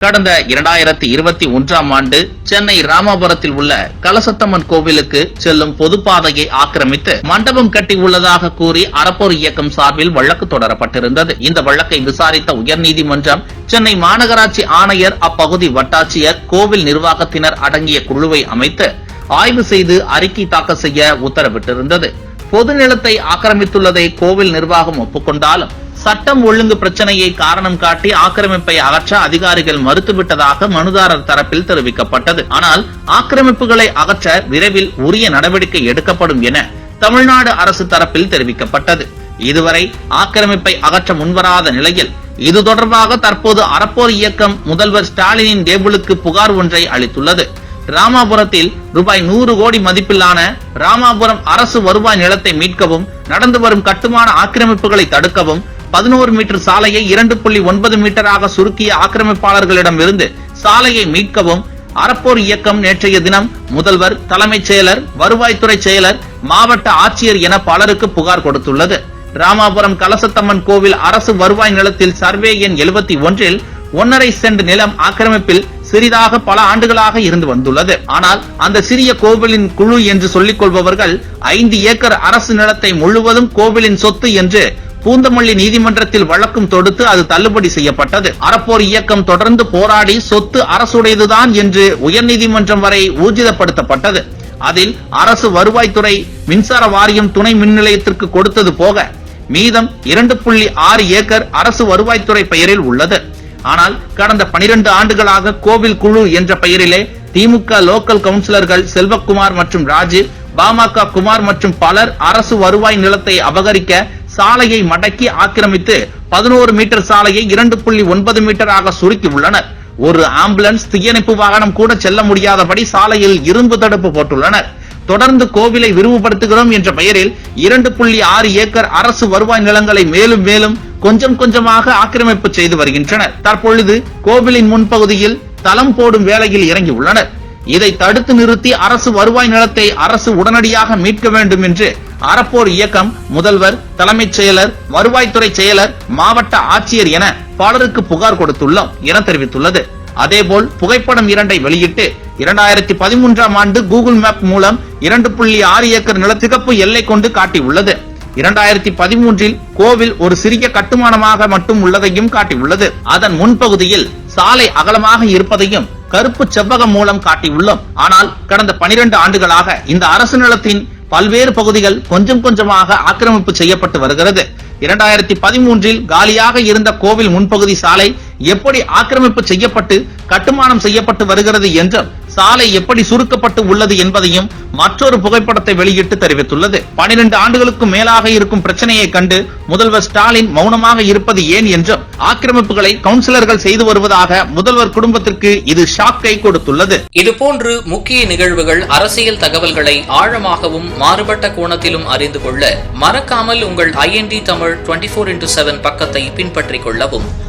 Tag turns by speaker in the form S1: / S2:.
S1: கடந்த இரண்டாயிரத்தி இருபத்தி ஒன்றாம் ஆண்டு சென்னை ராமாபுரத்தில் உள்ள கலசத்தம்மன் கோவிலுக்கு செல்லும் பொதுப்பாதையை ஆக்கிரமித்து மண்டபம் கட்டி உள்ளதாக கூறி அறப்போர் இயக்கம் சார்பில் வழக்கு தொடரப்பட்டிருந்தது. இந்த வழக்கை விசாரித்த உயர்நீதிமன்றம் சென்னை மாநகராட்சி ஆணையர் அப்பகுதி வட்டாட்சியர் கோவில் நிர்வாகத்தினர் அடங்கிய குழுவை அமைத்து ஆய்வு செய்து அறிக்கை தாக்கல் செய்ய உத்தரவிட்டிருந்தது. பொது நிலத்தை ஆக்கிரமித்துள்ளதை கோவில் நிர்வாகம் ஒப்புக்கொண்டாலும் சட்டம் ஒழுங்கு பிரச்சனையை காரணம் காட்டி ஆக்கிரமிப்பை அகற்ற அதிகாரிகள் மறுத்துவிட்டதாக மனுதாரர் தரப்பில் தெரிவிக்கப்பட்டது. ஆனால் ஆக்கிரமிப்புகளை அகற்ற விரைவில் உரிய நடவடிக்கை எடுக்கப்படும் என தமிழ்நாடு அரசு தரப்பில் தெரிவிக்கப்பட்டது. இதுவரை ஆக்கிரமிப்பை அகற்ற முன்வராத நிலையில் இது தொடர்பாக தற்போது அறப்போர் இயக்கம் முதல்வர் ஸ்டாலினின் டேபிளுக்கு புகார் ஒன்றை அளித்துள்ளது. ராமாபுரத்தில் ரூபாய் நூறு கோடி மதிப்பிலான ராமாபுரம் அரசு வருவாய் நிலத்தை மீட்கவும் நடந்து வரும் கட்டுமான ஆக்கிரமிப்புகளை தடுக்கவும் பதினோரு மீட்டர் சாலையை இரண்டு புள்ளி ஒன்பது மீட்டராக சுருக்கிய ஆக்கிரமிப்பாளர்களிடமிருந்து சாலையை மீட்கவும் அறப்போர் இயக்கம் நேற்றைய தினம் முதல்வர் தலைமைச் செயலர் வருவாய்த்துறை செயலர் மாவட்ட ஆட்சியர் என பலருக்கு புகார் கொடுத்துள்ளது. ராமாபுரம் கலசத்தம்மன் கோவில் அரசு வருவாய் நிலத்தில் சர்வே எண் எழுபத்தி ஒன்றில் ஒன்னரை சென்ட் நிலம் ஆக்கிரமிப்பில் சிறிதாக பல ஆண்டுகளாக இருந்து வந்துள்ளது. ஆனால் அந்த சிறிய கோவிலின் குழு என்று சொல்லிக் கொள்பவர்கள் ஐந்து ஏக்கர் அரசு நிலத்தை முழுவதும் கோவிலின் சொத்து என்று பூந்தமல்லி நீதிமன்றத்தில் வழக்கும் தொடுத்து அது தள்ளுபடி செய்யப்பட்டது. அறப்போர் இயக்கம் தொடர்ந்து போராடி சொத்து அரசுடையதுதான் என்று உயர்நீதிமன்றம் வரை ஊர்ஜிதப்படுத்தப்பட்டது. அதில் அரசு வருவாய்த்துறை மின்சார வாரியம் துணை மின் நிலையத்திற்கு கொடுத்தது போக மீதம் இரண்டு புள்ளி ஆறு ஏக்கர் அரசு வருவாய்த்துறை பெயரில் உள்ளது. ஆனால் கடந்த பனிரெண்டு ஆண்டுகளாக கோவில் குழு என்ற பெயரிலே திமுக லோக்கல் கவுன்சிலர்கள் செல்வகுமார் மற்றும் ராஜு பாமக குமார் மற்றும் பலர் அரசு வருவாய் நிலத்தை அபகரிக்க சாலையை மடக்கி ஆக்கிரமித்து பதினோரு மீட்டர் சாலையை இரண்டு புள்ளி ஒன்பது மீட்டராக சுருக்கி உள்ளனர். ஒரு ஆம்புலன்ஸ் தீயணைப்பு வாகனம் கூட செல்ல முடியாதபடி சாலையில் இரும்பு தடுப்பு போட்டுள்ளனர். தொடர்ந்து கோவிலை விரிவுபடுத்துகிறோம் என்ற பெயரில் இரண்டு புள்ளி ஆறு ஏக்கர் அரசு வருவாய் நிலங்களை மேலும் மேலும் கொஞ்சம் கொஞ்சமாக ஆக்கிரமிப்பு செய்து வருகின்றனர். தற்பொழுது கோவிலின் முன்பகுதியில் தளம் போடும் வேலையில் இறங்கி உள்ளனர். இதை தடுத்து நிறுத்தி அரசு வருவாய் நிலத்தை அரசு உடனடியாக மீட்க வேண்டும் என்று அறப்போர் இயக்கம் முதல்வர் தலைமைச் செயலர் வருவாய்த்துறை செயலர் மாவட்ட ஆட்சியர் என பலருக்கு புகார் கொடுத்துள்ளோம் என தெரிவித்துள்ளது. அதேபோல் புகைப்படம் இரண்டை வெளியிட்டு இரண்டாயிரத்தி பதிமூன்றாம் ஆண்டு கூகுள் மேப் மூலம் இரண்டு புள்ளி ஆறு ஏக்கர் நிலத்திகப்பு எல்லை கொண்டு காட்டியுள்ளது. இரண்டாயிரத்தி பதிமூன்றில் கோவில் ஒரு சிறிய கட்டுமானமாக மட்டும் உள்ளதையும் காட்டியுள்ளது. அதன் முன்பகுதியில் சாலை அகலமாக இருப்பதையும் கருப்பு செவ்வகம் மூலம் காட்டியுள்ளோம். ஆனால் கடந்த பனிரெண்டு ஆண்டுகளாக இந்த அரசு நிலத்தின் பல்வேறு பகுதிகள் கொஞ்சம் கொஞ்சமாக ஆக்கிரமிப்பு செய்யப்பட்டு வருகிறது. இரண்டாயிரத்தி பதிமூன்றில் காலியாக இருந்த கோவில் முன்பகுதி சாலை எப்படி ஆக்கிரமிப்பு செய்யப்பட்டு கட்டுமானம் செய்யப்பட்டு வருகிறது என்றும் சாலை எப்படி சுருக்கப்பட்டு உள்ளது என்பதையும் மற்றொரு புகைப்படத்தை வெளியிட்டு தெரிவித்துள்ளது. பனிரெண்டு ஆண்டுகளுக்கும் மேலாக இருக்கும் பிரச்சனையை கண்டு முதல்வர் ஸ்டாலின் மௌனமாக இருப்பது ஏன் என்றும் ஆக்கிரமிப்புகளை கவுன்சிலர்கள் செய்து வருவதாக முதல்வர் குடும்பத்திற்கு இது ஷாக்கை கொடுத்துள்ளது.
S2: இதுபோன்று முக்கிய நிகழ்வுகள் அரசியல் தகவல்களை ஆழமாகவும் மாறுபட்ட கோணத்திலும் அறிந்து கொள்ள மறக்காமல் உங்கள் IND Tamil twenty four into seven பக்கத்தை பின்பற்றிக் கொள்ளவும்.